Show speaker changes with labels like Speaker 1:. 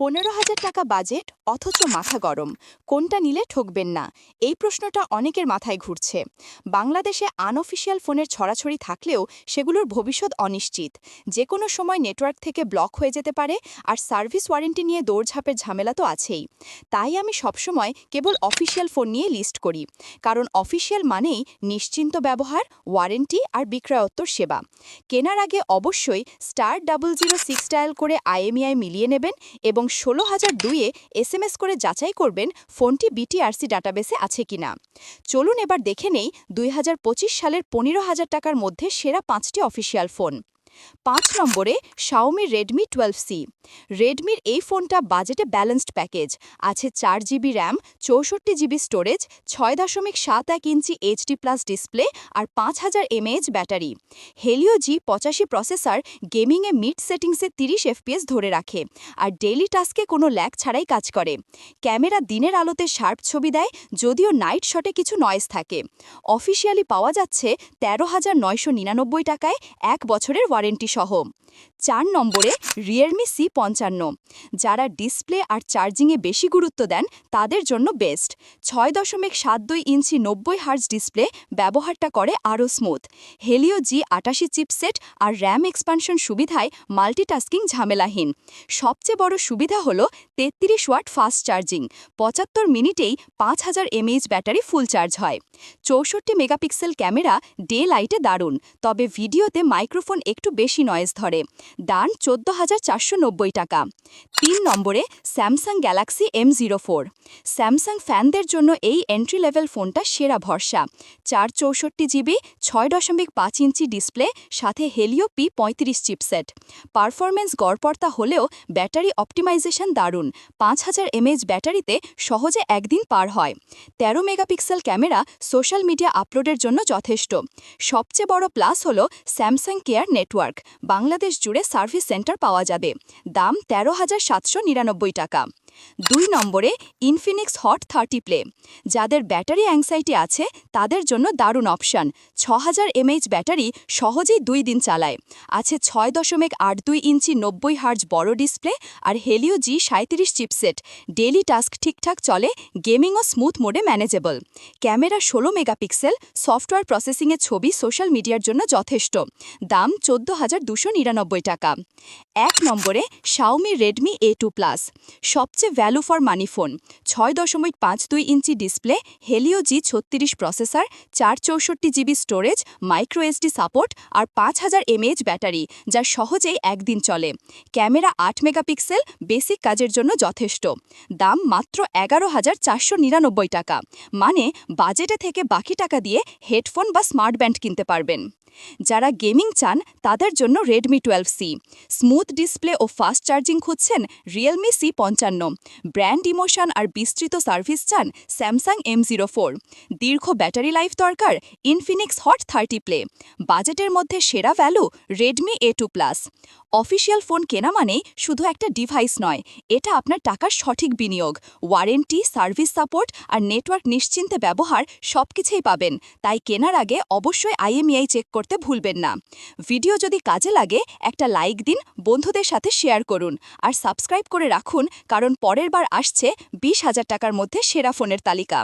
Speaker 1: পনেরো হাজার টাকা বাজেট অথচ মাথা গরম। কোনটা নিলে ঠকবেন না? এই প্রশ্নটা অনেকের মাথায় ঘুরছে। বাংলাদেশে আনঅফিসিয়াল ফোনের ছড়াছড়ি থাকলেও সেগুলোর ভবিষ্যৎ অনিশ্চিত। যে কোনো সময় নেটওয়ার্ক থেকে ব্লক হয়ে যেতে পারে আর সার্ভিস ওয়ারেন্টি নিয়ে দৌড়ঝাঁপের ঝামেলা তো আছেই। তাই আমি সবসময় কেবল অফিসিয়াল ফোন নিয়ে লিস্ট করি। কারণ অফিসিয়াল মানেই নিশ্চিন্ত ব্যবহার, ওয়ারেন্টি আর বিক্রয়োত্তর সেবা। কেনার আগে অবশ্যই star double zero six dial করে আইএমইআই মিলিয়ে নেবেন এবং ষোলো হাজার দুইয়ে এসএমএস করে যাচাই করবেন ফোনটি বিটিআরসি ডাটাবেসে আছে কিনা। চলুন এবার দেখে নেই দুই হাজার পঁচিশ সালের পনেরো হাজার টাকার মধ্যে সেরা পাঁচটি অফিসিয়াল ফোন। পাঁচ নম্বরে শাওমি রেডমি টুয়েলভ সি রেডমির এই ফোনটা বাজেটে ব্যালেন্সড প্যাকেজ আছে চার জিবি র্যাম চৌষট্টি জিবি স্টোরেজ ছয় দশমিক সাত এক ইঞ্চি এইচডি প্লাস ডিসপ্লে আর পাঁচ হাজার এমএএইচ ব্যাটারি। হেলিও জি পঁচাশি প্রসেসর গেমিংয়ে মিড সেটিংসে তিরিশ এফপিএস ধরে রাখে, আর ডেইলি টাস্কে কোনো ল্যাক ছাড়াই কাজ করে। ক্যামেরা দিনের আলোতে শার্প ছবি দেয়, যদিও নাইট শটে কিছু নয়েজ থাকে। অফিসিয়ালি পাওয়া যাচ্ছে তেরো হাজার নয়শো নিরানব্বই টাকায় এক বছরের ওয়ারেন্টি সহ। চার নম্বরে রিয়েলমি সি পঞ্চান্ন। যারা ডিসপ্লে আর চার্জিংয়ে বেশি গুরুত্ব দেন, তাদের জন্য বেস্ট। ছয় দশমিক সাত দুই ইঞ্চি নব্বই হার্জ ডিসপ্লে ব্যবহারটা করে আরও স্মুথ। হেলিও জি আটাশি চিপসেট আর র্যাম এক্সপানশন সুবিধায় মাল্টিটাস্কিং ঝামেলাহীন। সবচেয়ে বড় সুবিধা হল তেত্রিশ ওয়াট ফাস্ট চার্জিং। পঁচাত্তর মিনিটেই পাঁচ হাজার এমএইচ ব্যাটারি ফুল চার্জ হয়। চৌষট্টি মেগাপিক্সেল ক্যামেরা ডে লাইটে দারুণ। তবে ভিডিওতে মাইক্রোফোন একটু বেশি নয়েজ ধরে। দান চোদ্দ হাজার চারশো টাকা। তিন নম্বরে Samsung Galaxy M zero four Samsung ফ্যানদের জন্য এই এন্ট্রি লেভেল ফোনটা সেরা ভরসা। চার চৌষট্টি জিবি ছয় দশমিক পাঁচ ইঞ্চি ডিসপ্লে সাথে হেলিও পি পঁয়ত্রিশ চিপসেট পারফরমেন্স গড়পর্তা হলেও ব্যাটারি অপটিমাইজেশন দারুণ। পাঁচ হাজার এমএইচ ব্যাটারিতে সহজে একদিন পার হয়। তেরো মেগাপিক্সেল ক্যামেরা সোশ্যাল মিডিয়া আপলোডের জন্য যথেষ্ট। সবচেয়ে বড় প্লাস হল স্যামসাং কেয়ার নেটওয়ার্ক বাংলাদেশ জুড়ে সার্ভিস সেন্টার পাওয়া যাবে। দাম তেরো হাজার সাতশো নিরানব্বই টাকা। দুই নম্বরে ইনফিনিক্স হট থার্টি প্লে যাদের ব্যাটারি অ্যাংসাইটি আছে, তাদের জন্য দারুণ অপশান ছ হাজার এমএইচ ব্যাটারি সহজেই দুই দিন চালায়। আছে ছয় দশমিক আট দুই ইঞ্চি নব্বই হার্জ বড় ডিসপ্লে আর হেলিও জি সাঁত্রিশ চিপসেট ডেলি টাস্ক ঠিকঠাক চলে গেমিং ও স্মুথ মোডে ম্যানেজেবল ক্যামেরা ষোলো মেগাপিক্সেল সফটওয়্যার প্রসেসিংয়ে ছবি সোশ্যাল মিডিয়ার জন্য যথেষ্ট। দাম চোদ্দ হাজার দুশো নিরানব্বই টাকা। এক নম্বরে Xiaomi Redmi A two plus সবচেয়ে ভ্যালু ফর মানি ফোন ছয় দশমিক পাঁচ দুই ইঞ্চি ডিসপ্লে হেলিও জি ছত্রিশ প্রসেসর চার চৌষট্টি GB storage micro SD support আর পাঁচ হাজার এমএএইচ ব্যাটারি যা সহজেই একদিন চলে। ক্যামেরা আট মেগাপিক্সেল বেসিক কাজের জন্য যথেষ্ট। দাম মাত্র এগারো হাজার চারশো নিরানব্বই টাকা। মানে বাজেটে থেকে বাকি টাকা দিয়ে হেডফোন বা স্মার্ট ব্যান্ড কিনতে পারবেন। যারা গেমিং চান, তাদের জন্য Redmi twelve C smooth display ও ফাস্ট চার্জিং খুঁজছেন রিয়েলমি সি পঞ্চান্ন। ব্র্যান্ড ইমোশন আর বিস্তৃত সার্ভিস চান স্যামসাং এম জিরো ফোর দীর্ঘ ব্যাটারি লাইফ দরকার ইনফিনিক্স হট থার্টি প্লে বাজেটের মধ্যে সেরা value Redmi A two plus official phone কেনা মানেই শুধু একটা ডিভাইস নয়, এটা আপনার টাকার সঠিক বিনিয়োগ। ওয়ারেন্টি সার্ভিস সাপোর্ট আর নেটওয়ার্ক নিশ্চিন্তে ব্যবহার সবকিছুই পাবেন। তাই কেনার আগে অবশ্যই আইএমইআই চেক করতে ভুলবেন না। ভিডিও যদি কাজে লাগে, একটা লাইক দিন, বন্ধুদের সাথে শেয়ার করুন আর সাবস্ক্রাইব করে রাখুন, কারণ পরের বার আসছে বিশ হাজার টাকার মধ্যে সেরা ফোনের তালিকা।